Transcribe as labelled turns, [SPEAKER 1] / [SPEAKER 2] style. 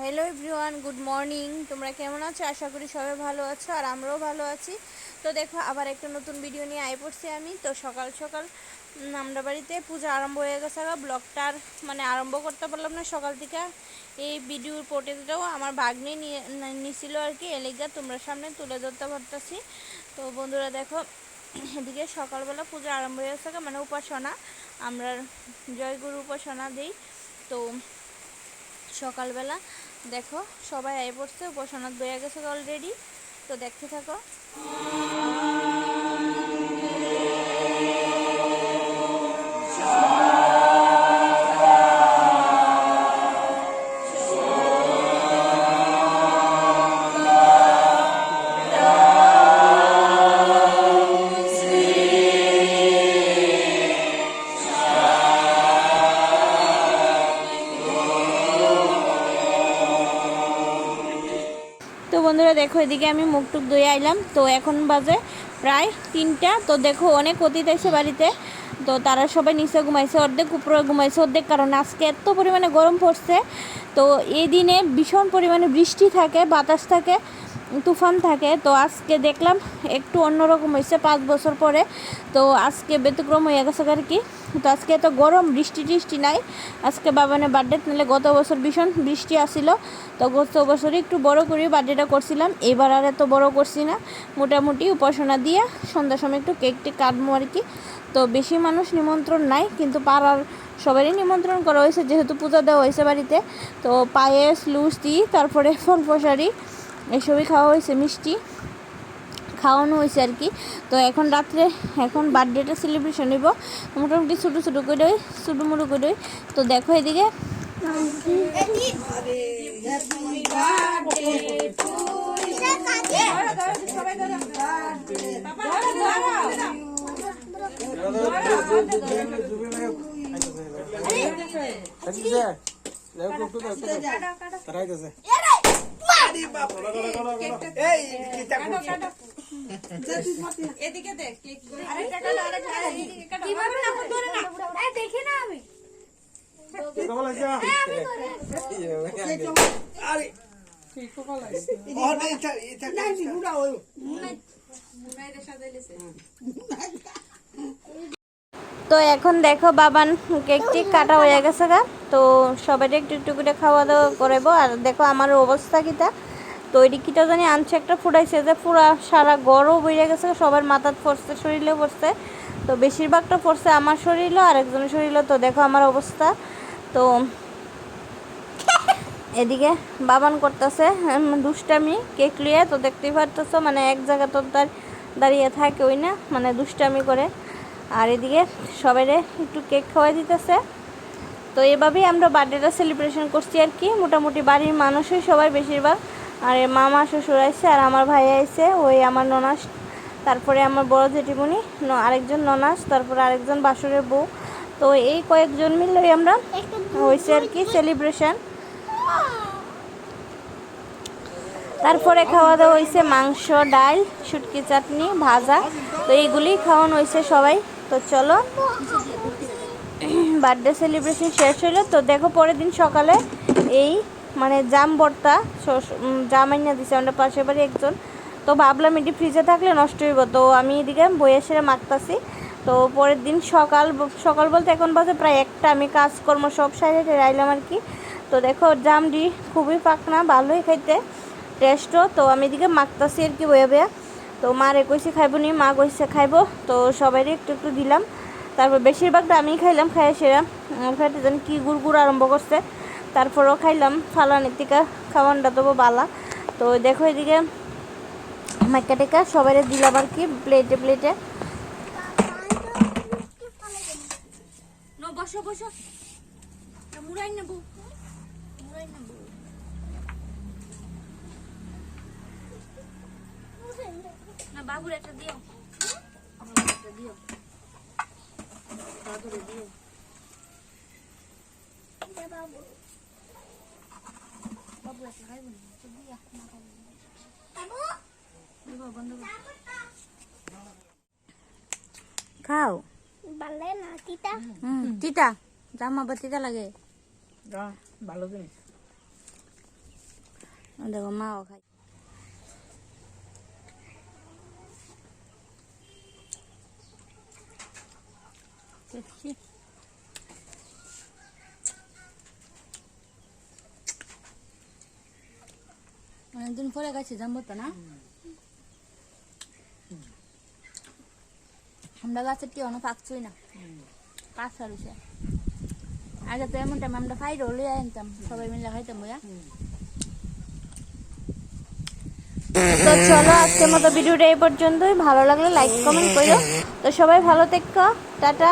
[SPEAKER 1] Hello everyone good morning তোমরা কেমন আছো? আশা করি সবাই ভালো আছো আর আমরাও ভালো আছি। তো দেখো, আবার একটা নতুন ভিডিও নিয়ে আয় পড়ছি আমি। তো সকাল সকাল আমরা বাড়িতে পূজা আরম্ভ হয়ে গেছে গা। ব্লগটার মানে আরম্ভ করতে পারলাম না সকাল থেকে। এই ভিডিওর পোটেজটাও আমার ভাগ্নে নিয়ে নিছিল আর কি। এলিগা, তোমরা সামনে তুলে ধরতে পারতেছি। তো বন্ধুরা দেখো, এদিকে সকালবেলা পূজা আরম্ভ হয়ে গেছে মানে উপাসনা। আমরা জয়গুরু উপাসনা দিই। তো সকালবেলা। দেখো সবাই আয় পড়ছে উপাসনা বইয়া গেছে অলরেডি তো দেখতে থাকো। দেখো, এদিকে আমি মুখ টুক ধুয়ে আইলাম। তো এখন বাজে প্রায় তিনটা। তো দেখো, অনেক অতীত আছে বাড়িতে। তো তারা সবাই নিচে ঘুমাইছে, অর্ধেক উপরে ঘুমাইছে, অর্ধেক কারণ আজকে এত পরিমাণে গরম পড়ছে। তো এই দিনে ভীষণ পরিমাণে বৃষ্টি থাকে, বাতাস থাকে। তুফান থাকে, তো আজকে দেখলাম একটু অন্যরকম হয়েছে পাঁচ বছর পরে। তো আজকে ব্যতিক্রম হয়ে গেছে আর কি। তো আজকে এত গরম, বৃষ্টি টিষ্টি নাই। আজকে বাবানের বার্থডে নাহলে গত বছর ভীষণ বৃষ্টি আসিল। তো গত বছরই একটু বড় করে বার্থডেটা করছিলাম। এবার আর এত বড় করছি না। মোটামুটি উপাসনা দিয়ে সন্ধ্যার সময় একটু কেকটি কাটবো আর কি। তো বেশি মানুষ নিমন্ত্রণ নাই, কিন্তু পাড়ার সবারই নিমন্ত্রণ করা হয়েছে, যেহেতু পূজা দেওয়া হয়েছে বাড়িতে। তো পায়েস, লুচি, তারপরে ফল ফসারি এসবই খাওয়া হয়েছে মিষ্টি খাওয়ানো হয়েছে আর কি। তো এখন রাত্রে এখন বার্থডেটা সেলিব্রেশন হইব। মোটামুটি ছোটো ছোটো করে ছোটো মোটো করে তো দেখো এদিকে। তো এখন দেখো বাবান কেকটি কাটা হয়ে গেছে গা। তো সবাই একটু একটু করে খাওয়া দাওয়া করব আর দেখো আমার অবস্থা কিটা তো ওই কিটা জানি আনছে একটা ফুটাইছে যে পুরা সারা গরও বেরিয়ে গেছে, সবার মাথার পড়ছে শরীরেও পড়ছে তো বেশিরভাগটা পড়ছে আমার শরীরও, আর একজনের শরীরও। তো দেখো আমার অবস্থা। তো এদিকে বাবান করতেছে দুষ্টামি, কেক লিয়ে তো দেখতেই পারতেছো মানে এক জায়গা তো তার দাঁড়িয়ে থাকে ওই না মানে দুষ্টামি করে। আর এদিকে সবাই একটু কেক খাওয়াই দিতেছে। তো এভাবেই আমরা বার্থডেটা সেলিব্রেশন করছি আর কি। মোটামুটি বাড়ির মানুষই সবাই বেশিরভাগ। আর মামা, শ্বশুর আইছে আর আমার ভাই আইছে ওই আমার ননাস। তারপরে আমার বড় জেঠিমণি আরেকজন ননাস, তারপরে আরেকজন বাসুরের বউ। তো এই কয়েকজন মিলে আমরা হয়েছে আর কি সেলিব্রেশন তারপরে খাওয়া দাওয়া হয়েছে মাংস, ডাল, শুটকি, চাটনি, ভাজা। তো এইগুলি খাওয়ানো হয়েছে সবাই। তো চলো। বার্থডে সেলিব্রেশন শেষ হলো তো দেখো পরের দিন সকালে এই মানে জাম শস- জাম আইনা দিছে আমাদের পাশের বাড়ি একজন। তো ভাবলাম এটি ফ্রিজে থাকলে নষ্ট হইব। তো আমি এদিকে বইয়ে সেরে মাখতাছি। তো পরের দিন সকাল সকাল বলতে এখন বাজে প্রায় একটা। আমি কাজকর্ম সব সাইডে রাইলাম আর কি। তো দেখো জামটি খুবই পাকনা, ভালোই খাইতে, টেস্টও। তো আমি এদিকে মাখতাছি আর কি বয়ে বইয়া। তো মারে কইছে খাইব নি, মা কইছে খাইবো। তো সবাইকে একটু একটু দিলাম। তারপর বেশিরভাগটা আমি খাইলাম খাই সেরা। খাইতে জানি কি গুড় গুড় আরম্ভ করছে। তারপরও খাইলাম, ফালানির থেকে খাওয়ানটা তবু বালা। তো দেখো এদিকে মাইকা টেকা সবাই দিলাম আর কি, প্লেটে প্লেটে। বাবুর একটা দিও। একটা দিও। বাবু খাইব না দিয়া না বন্ধ খাও।
[SPEAKER 2] ভালো না তিতা?
[SPEAKER 1] হুম তিতা। জামা বা তিতা লাগে।
[SPEAKER 3] ভালো জিনিস। দেখো মাও খাই দেখছি অনেকদিন পরে গেছি, জানব তো না? আমরা গাছের কি অনেক পাকছই না। পাঁচ সারিছে। আগে তো এমন টাইম আমরা ফাই রোলে আনতাম, সবাই মিলে খাইতাম বুঝা তো চলো আজকের মতো ভিডিওটা এই পর্যন্তই। ভালো লাগলে লাইক কমেন্ট করো তো সবাই ভালো থেকো। টাটা।